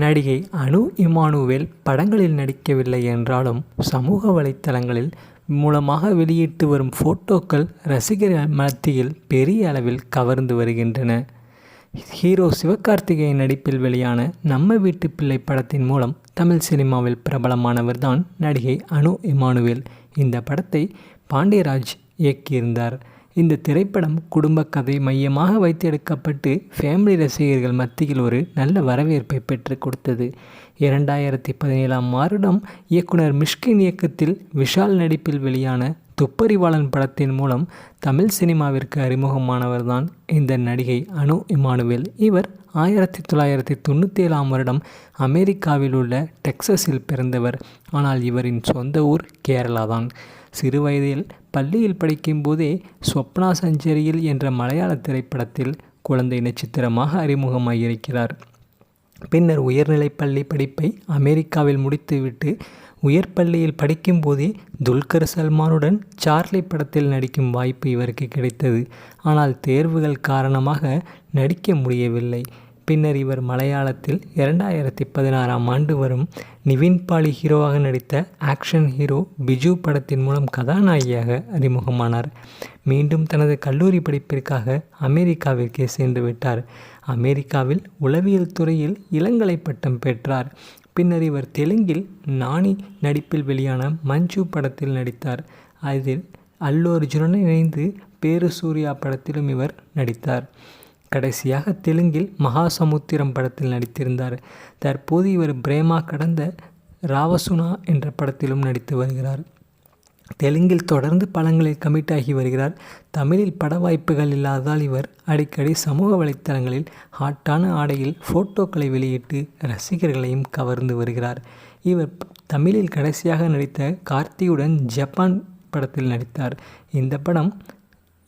நடிகை அனு இமானுவேல் படங்களில் நடிக்கவில்லை என்றாலும் சமூக வலைத்தளங்களில் மூலமாக வெளியிட்டு வரும் ஃபோட்டோக்கள் ரசிகர் மத்தியில் பெரிய அளவில் கவர்ந்து வருகின்றன. ஹீரோ சிவகார்த்திகேயன் நடிப்பில் வெளியான நம்ம வீட்டு பிள்ளை படத்தின் மூலம் தமிழ் சினிமாவில் பிரபலமானவர் தான் நடிகை அனு இமானுவேல். இந்த படத்தை பாண்டியராஜ் இயக்கியிருந்தார். இந்த திரைப்படம் குடும்ப கதை மையமாக வைத்து எடுக்கப்பட்டு ஃபேமிலி ரசிகர்கள் மத்தியில் ஒரு நல்ல வரவேற்பை பெற்று கொடுத்தது. இரண்டாயிரத்தி பதினேழாம் வருடம் இயக்குனர் மிஷ்கின் இயக்கத்தில் விஷால் நடிப்பில் வெளியான துப்பறிவாளன் படத்தின் மூலம் தமிழ் சினிமாவிற்கு அறிமுகமானவர்தான் இந்த நடிகை அனு இமானுவேல். இவர் ஆயிரத்தி தொள்ளாயிரத்தி தொண்ணூற்றி ஏழாம் வருடம் அமெரிக்காவில் உள்ள டெக்சஸில் பிறந்தவர். ஆனால் இவரின் சொந்த ஊர் கேரளா தான் சிறுவயதில் பள்ளியில் படிக்கும்போதே ஸ்வப்னா சஞ்சரியில் என்ற மலையாள திரைப்படத்தில் குழந்தை நட்சத்திரமாக அறிமுகமாகியிருக்கிறார் பின்னர் உயர்நிலைப் பள்ளி படிப்பை அமெரிக்காவில் முடித்துவிட்டு உயர் பள்ளியில் படிக்கும்போதே துல்கர் சல்மானுடன் சார்லி படத்தில் நடிக்கும் வாய்ப்பு இவருக்கு கிடைத்தது. ஆனால் தேர்வுகள் காரணமாக நடிக்க முடியவில்லை. பின்னர் இவர் மலையாளத்தில் இரண்டாயிரத்தி பதினாறாம் ஆண்டு வரும் நிவின் பாலி ஹீரோவாக நடித்த ஆக்ஷன் ஹீரோ பிஜு படத்தின் மூலம் கதாநாயகியாக அறிமுகமானார். மீண்டும் தனது கல்லூரி படிப்பிற்காக அமெரிக்காவிற்கே சென்று விட்டார். அமெரிக்காவில் உளவியல் துறையில் இளங்கலை பட்டம் பெற்றார். பின்னர் இவர் தெலுங்கில் நானி நடிப்பில் வெளியான மஞ்சு படத்தில் நடித்தார். அதில் அல்லு அர்ஜுனுடன் இணைந்து பேரு சூர்யா படத்திலும் இவர் நடித்தார். கடைசியாக தெலுங்கில் மகாசமுத்திரம் படத்தில் நடித்திருந்தார். தற்போது இவர் பிரேமா கடந்த ராவசுனா என்ற படத்திலும் நடித்து வருகிறார். தெலுங்கில் தொடர்ந்து படங்களில் கமிட் ஆகி வருகிறார். தமிழில் பட வாய்ப்புகள் இல்லாததால் இவர் அடிக்கடி சமூக வலைத்தளங்களில் ஹாட்டான ஆடையில் ஃபோட்டோக்களை வெளியிட்டு ரசிகர்களையும் கவர்ந்து வருகிறார். இவர் தமிழில் கடைசியாக நடித்த கார்த்தியுடன் ஜப்பான் படத்தில் நடித்தார். இந்த படம்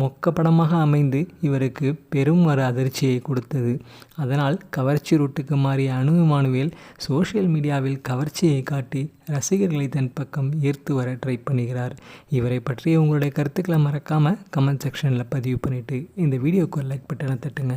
மொக்க படமாக அமைந்து இவருக்கு பெரும் ஒரு அதிர்ச்சியை கொடுத்தது. அதனால் கவர்ச்சி ரூட்டுக்கு மாறிய அனு இமானுவேல் சோஷியல் மீடியாவில் கவர்ச்சியை காட்டி ரசிகர்களை தன் பக்கம் ஈர்த்து வர ட்ரை பண்ணுகிறார். இவரை பற்றி உங்களுடைய கருத்துக்களை மறக்காமல் கமெண்ட் செக்ஷனில் பதிவு பண்ணிவிட்டு இந்த வீடியோக்கு ஒரு லைக் பட்டனை தட்டுங்க.